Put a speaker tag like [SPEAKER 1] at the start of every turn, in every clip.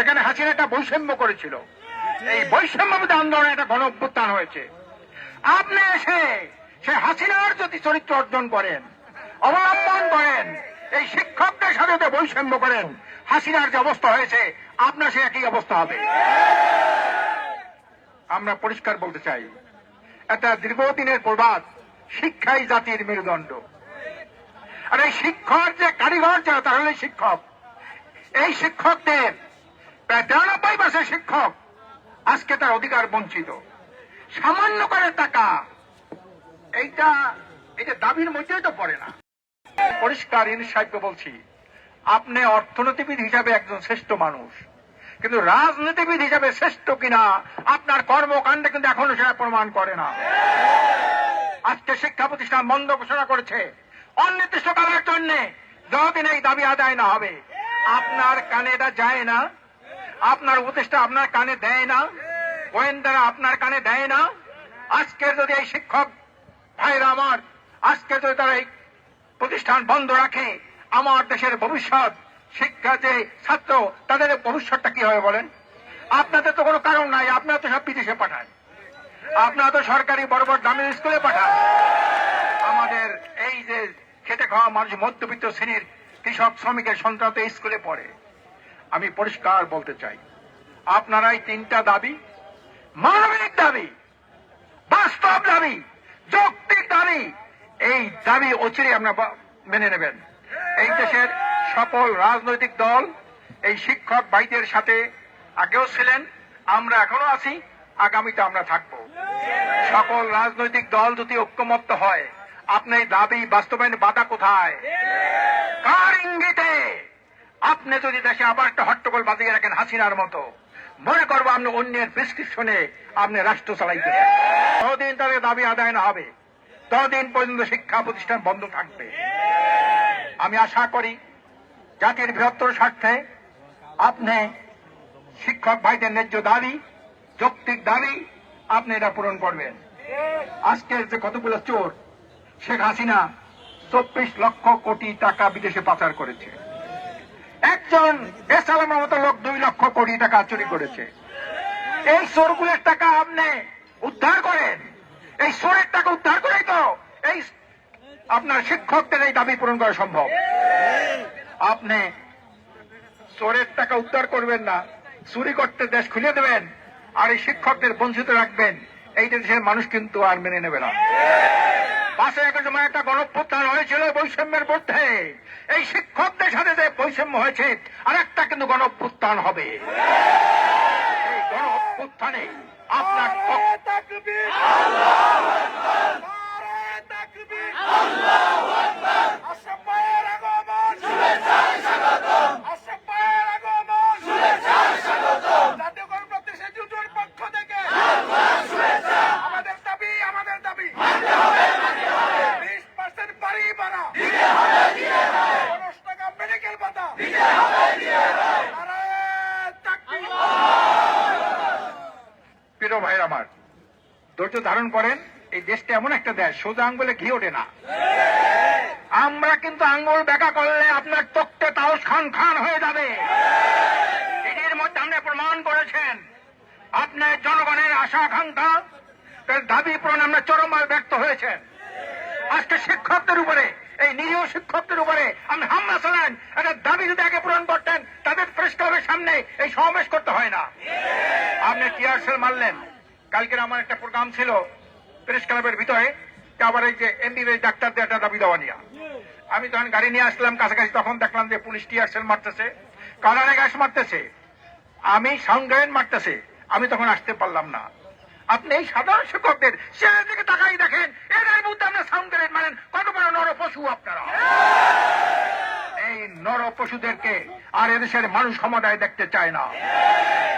[SPEAKER 1] সেখানে হাসিনা একটা বৈষম্য করেছিল। এই বৈষম্য আন্দোলনে একটা গণ অভ্যুত্থান হয়েছে। আপনি এসে সে হাসিনার যদি চরিত্র অর্জন করেন, অবলম্বন করেন, এই শিক্ষকদের সাথে যদি বৈষম্য করেন, হাসিনার যে অবস্থা হয়েছে, আপনার সে একই অবস্থা হবে। আমরা পরিষ্কার বলতে চাই একটা দীর্ঘদিনের প্রবাদ, শিক্ষাই জাতির মেরুদণ্ড। আর এই শিক্ষক যে কারিগর যারা, তারা হলেন শিক্ষক। এই শিক্ষকদের প্রায় তিরানব্বই পার্সেন্ট শিক্ষক। আজকে তার অধিকার বঞ্চিত। সামান্য করে টাকা। এইটা এটা দাবির মধ্যেই তো পড়ে না। পরিষ্কার ইনসাইডকে বলছি, আপনি অর্থনীতিবিদ হিসাবে একজন শ্রেষ্ঠ মানুষ। কিন্তু রাজনীতিবিদ হিসাবে শ্রেষ্ঠ কিনা, আপনার কর্মকাণ্ডে কিন্তু এখনও সেটা প্রমাণ করে না। আজকে শিক্ষা প্রতিষ্ঠান বন্ধ ঘোষণা করেছে। অনির্দিষ্টকালের জন্য, যতদিন এই দাবি আদায় না হবে, আপনার কানে এটা যায় না। আপনার উপদেষ্টা আপনার কানে দেয় না, গোয়েন্দারা আপনার কানে দেয় না। আজকের যদি এই শিক্ষক ভাইরা আমার, আজকে যদি তারা এই প্রতিষ্ঠান বন্ধ রাখে, আমার দেশের ভবিষ্যৎ, শিক্ষা যে ছাত্র, তাদের ভবিষ্যৎটা কি হবে বলেন? আপনাদের তো কোনো কারণ নাই, আপনারা তো সব বিদেশে পাঠান। আপনারা তো সরকারি বড় বড় দামি স্কুলে পাঠান। আমাদের এই যে খেটে খাওয়া মানুষ, মধ্যবিত্ত শ্রেণির কৃষক শ্রমিকের সন্তান স্কুলে পড়ে। আমি পরিষ্কার বলতে চাই। আপনারাই তিনটা দাবি, মানবিক দাবি, বাস্তব দাবি, যৌক্তিক দাবি, এই দাবি অচিরে আমরা মেনে নেবেন। এই দেশের সকল রাজনৈতিক দল, এই শিক্ষক ভাইদের সাথে আগেও ছিলেন, আমরা এখনও আছি, আগামীতে আমরা থাকব। সকল রাজনৈতিক দল যদি ঐক্যমত্য হয় আপনি এই দাবি বাস্তবায়ন বাধা কোথায়? কার ইঙ্গিতে? আপনি যদি দেশে আবার একটা হট্টগোল বাজিয়ে রাখেন হাসিনার মতো, মনে করব আপনি অন্যের প্রেসক্রিপশনে আপনি রাষ্ট্র চালাইতেছেন ততদিন তাদের দাবি আদায় না হবে। ততদিন পর্যন্ত শিক্ষা প্রতিষ্ঠান বন্ধ থাকবে। আমি আশা করি জাতির বৃহত্তর স্বার্থে আপনি শিক্ষক ভাইদের ন্যায্য দাবি, যৌক্তিক দাবি আপনি এটা পূরণ করবেন। আজকের যে কতগুলো চোর, শেখ হাসিনা চব্বিশ লক্ষ কোটি টাকা বিদেশে পাচার করেছে। একজন এসালামের মতো লোক দুই লক্ষ কোটি টাকা চুরি করেছে। এই চোরগুলোর টাকা আপনি উদ্ধার করেন। এই চোরের টাকা উদ্ধার করেই তো এই আপনার শিক্ষকদের এই দাবি পূরণ করা সম্ভব। আপনি চোরের টাকা উদ্ধার করবেন না, চুরি করতে দেশ খুলে দেবেন, আর এই শিক্ষকদের বঞ্চিত রাখবেন। এই দেশের মানুষ কিন্তু আর মেনে নেবে না। পাশে একটা সময় একটা গণপ্রত্যান হয়েছিল বৈষম্যের মধ্যে। এই শিক্ষকদের সাথে যে বৈষম্য হয়েছে, আর একটা কিন্তু গণপ্রত্যান হবে। এই গণপ্রত্যানে আপনার পক্ষ-
[SPEAKER 2] আমাদের দাবি আমাদের দাবি বিশ পার্সেন্ট বাড়ি বাড়া পনেরো টাকা মেডিকেল ভাতা নারায়ণ তাকবীর।
[SPEAKER 1] প্রিয় ভাইয়ের আমার। ধৈর্য ধারণ করেন, এই দেশটা এমন একটা দেশ, সোজা আঙ্গুলে ঘি ওঠে না। আমরা কিন্তু আঙ্গুল বেকা করলে আপনার তক্তে তাওস খান খান হয়ে যাবে। এটির মধ্যে আপনি প্রমাণ করেছেন। আপনার জনগণের আশা আকাঙ্ক্ষা, তার দাবি পূরণ আমরা চরমভাবে ব্যক্ত হয়েছেন। আজকে শিক্ষকদের উপরে এই নিরীহ শিক্ষকদের উপরে আপনি হামলা চালান, একটা দাবি যদি আগে পূরণ করতেন, তাদের প্রেস ক্লাবের সামনে এই সমাবেশ করতে হয় না। আপনি টিয়ারসেল মারলেন? কালকের আমার একটা প্রোগ্রাম ছিল প্রেস ক্লাবের ভিতরে আবার এই যে এমবিবিএস ডাক্তারদের একটা দাবি দেওয়া নিয়ে। আমি যখন গাড়ি নিয়ে আসলাম, কাছাকাছি তখন দেখলাম যে পুলিশ টিয়ারসেল মারতেছে। কালারে গ্যাস মারতেছে? আমি সাউন্ড মারতেছে। আমি তখন আসতে পারলাম না। আপনি এই সাধারণ শিক্ষকদের ছেলের দিকে তাকাই দেখেন। এদের মধ্যে আপনি সাউন্ড মারেন। কত বড় নর পশু আপনারা। এই নর পশুদেরকে আর এদেশের মানুষ সমুদায় দেখতে চায় না।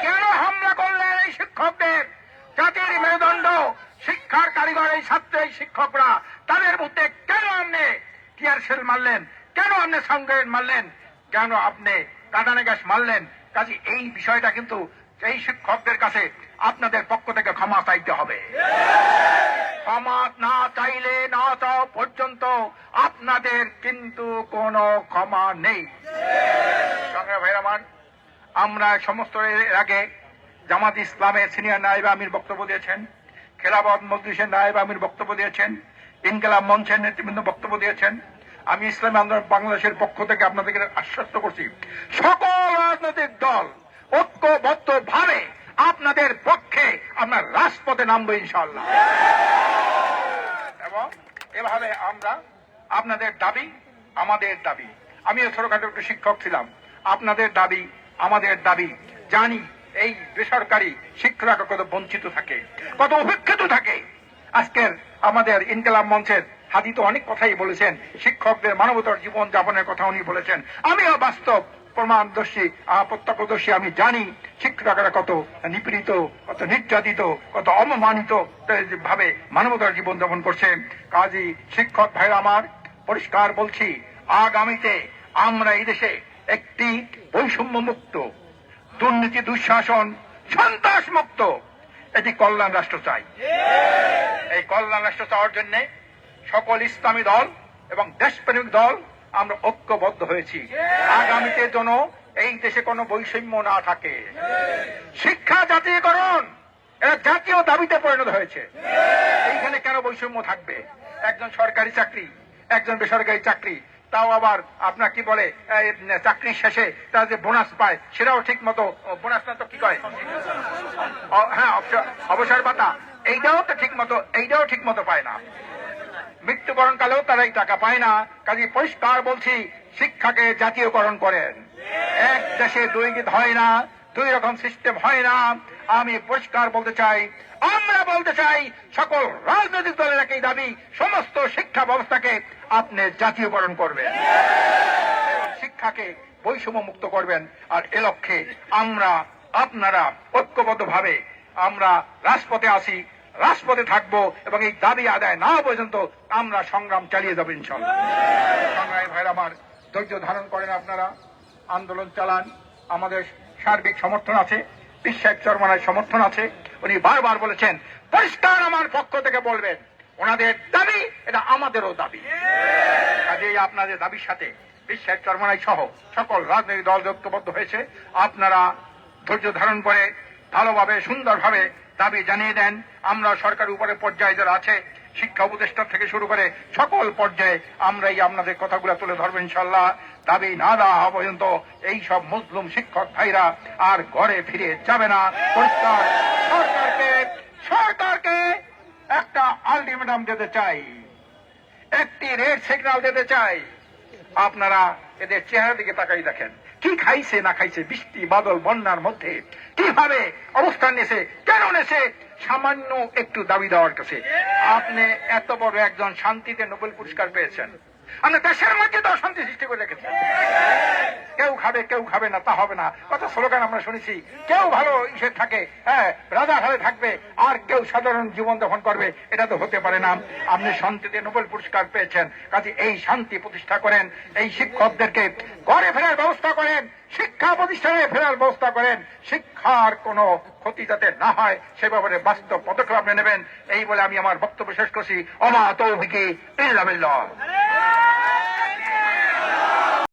[SPEAKER 1] কেন হামলা করলেন এই শিক্ষকদের? জাতির মেরুদণ্ড, শিক্ষার কারিগর, এই ছাত্র, এই শিক্ষকরা, তাদের মধ্যে কেন আপনি টিয়ার সেল মারলেন? কেন আপনি সাউন্ড মারলেন? কেন আপনি কাটানে গ্যাস মারলেন? কাজে এই বিষয়টা কিন্তু এই শিক্ষকদের কাছে আপনাদের পক্ষ থেকে ক্ষমা চাইতে হবে। ক্ষমা না চাইলে না চাও পর্যন্ত আপনাদের কিন্তু কোনো ক্ষমা নেই। আমরা সমস্ত এর আগে জামাত ইসলামের সিনিয়র নায়েব আমির বক্তব্য দিয়েছেন খেলাবদ মজলিসের নায়েব আমির বক্তব্য দিয়েছেন ইনকালাম মঞ্চের নেতৃবৃন্দ বক্তব্য দিয়েছেন। আমি ইসলামী আন্দোলন বাংলাদেশের পক্ষ থেকে আপনাদেরকে আশ্বস্ত করছি, সকল রাজনৈতিক দল ঐক্যবদ্ধ ভাবে আপনাদের পক্ষে আমরা রাজপথে নামবো ইনশাল্লাহ এবং এভাবে আমরা আপনাদের দাবি, আমাদের দাবি। আমিও ছোটখাটো একটু শিক্ষক ছিলাম। আপনাদের দাবি, আমাদের দাবি জানি এই বেসরকারি শিক্ষকরা কত বঞ্চিত থাকে, কত উপেক্ষিত থাকে। আজকের আমাদের ইনকালাম মঞ্চের হাদি তো অনেক কথাই বলেছেন। শিক্ষকদের মানবতার জীবন যাপনের কথা উনি বলেছেন। আমিও বাস্তব প্রমাণদর্শী প্রত্যক্ষদর্শী আমি জানি শিক্ষকরা কত নিপীড়িত, কত নির্যাতিত, কত অপমানিত ভাবে মানবতার জীবন যাপন করছে। কাজী শিক্ষক ভাইরা আমার, পরিষ্কার বলছি, আগামীতে আমরা এই দেশে একটি বৈষম্য মুক্ত দুর্নীতি দুঃশাসন সন্ত্রাস মুক্ত এটি কল্যাণ রাষ্ট্র চাই। এই কল্যাণ রাষ্ট্র চাওয়ার জন্য সকল ইসলামী দল এবং দেশপ্রেমিক দল আমরা ঐক্যবদ্ধ হয়েছি। আগামীতে যেন এই দেশে কোনো বৈষম্য না থাকে। শিক্ষা জাতীয়করণ এটা জাতীয় দাবিতে পরিণত হয়েছে। এইখানে কেন বৈষম্য থাকবে? একজন সরকারি চাকরি একজন বেসরকারি চাকরি তাও আবার আপনার কি বলে এই, চাকরির শেষে তারা যে বোনাস পায় সেটাও ঠিক মতো বোনাস না তো কি কয়? হ্যাঁ অবসর ভাতা এইটাও তো ঠিক মতো এইটাও ঠিক মতো পায় না। মৃত্যুবরণ কালেও তারা এই টাকা পায় না। কাজে পরিষ্কার বলছি, শিক্ষাকে জাতীয়করণ করেন। এক দেশে দুই গীত হয় না, দুই রকম সিস্টেম হয় না। আমি পরিষ্কার বলতে চাই, আমরা বলতে চাই, সকল রাজনৈতিক দলের একই দাবি, সমস্ত শিক্ষা ব্যবস্থাকে আপনি জাতীয়করণ করবেন। শিক্ষাকে বৈষম্য মুক্ত করবেন। আর এ লক্ষ্যে আমরা আপনারা ঐক্যবদ্ধ ভাবে আমরা রাজপথে আসি। রাজপথে থাকব এবং এই দাবি আদায় না পর্যন্ত আমরা সংগ্রাম চালিয়ে যাব ইনশাল্লাহ সংগ্রামী আমার ধৈর্য ধারণ করেন আপনারা, আন্দোলন চালান, আমাদের সার্বিক সমর্থন আছে বিশ্বাস চরমানের সমর্থন আছে, উনি বারবার বলেছেন, পরিষ্কার আমার পক্ষ থেকে বলবেন, ওনাদের দাবি, এটা আমাদেরও দাবি। কাজেই আপনাদের দাবির সাথে বিশ্বের চরমনাই সহ সকল রাজনৈতিক দল ঐক্যবদ্ধ হয়েছে, আপনারা ধৈর্য ধারণ করে ভালোভাবে, সুন্দরভাবে দাবি জানিয়ে দেন। আমরা সরকার উপরে পর্যায়ে যারা আছে, শিক্ষা উপদেষ্টা থেকে শুরু করে সকল পর্যায়ে আমরাই আপনাদের কথাগুলো তুলে ধরবো ইনশাল্লাহ দাবি না দেওয়া পর্যন্ত এই সব মুসলিম শিক্ষক ভাইরা আর ঘরে ফিরে যাবে না। পরিষ্কার, সরকারকে সরকারকে একটা আলটিমেটাম দিতে চাই। একটি রেড সিগন্যাল দিতে চাই। আপনারা এদের চেহারা দিকে তাকাই দেখেন। খাইছে না খাইছে, বৃষ্টি, বাদল, বন্যার মধ্যে কীভাবে অবস্থান নিয়েছে কেন নেছে, সামান্য একটু দাবি দেওয়ার কাছে। আপনি এত বড় একজন শান্তিতে নোবেল পুরস্কার পেয়েছেন। আপনি দেশের মধ্যে তো অশান্তি সৃষ্টি করে কেউ খাবে কেউ খাবে না, তা হবে না। কত স্লোগান আমরা শুনেছি, কেউ ভালো ইসে থাকে হ্যাঁ থাকবে, আর কেউ সাধারণ জীবন যাপন করবে, এটা তো হতে পারে না। আপনি শান্তিতে নোবেল পুরস্কার পেয়েছেন, কাজে এই শান্তি প্রতিষ্ঠা করেন, এই শিক্ষকদেরকে ঘরে ফেরার ব্যবস্থা করেন, শিক্ষা প্রতিষ্ঠানে ফেরার ব্যবস্থা করেন, শিক্ষার কোনো ক্ষতি যাতে না হয়, সে ব্যাপারে বাস্তব পদক্ষেপ আপনি নেবেন। এই বলে আমি আমার বক্তব্য শেষ করছি।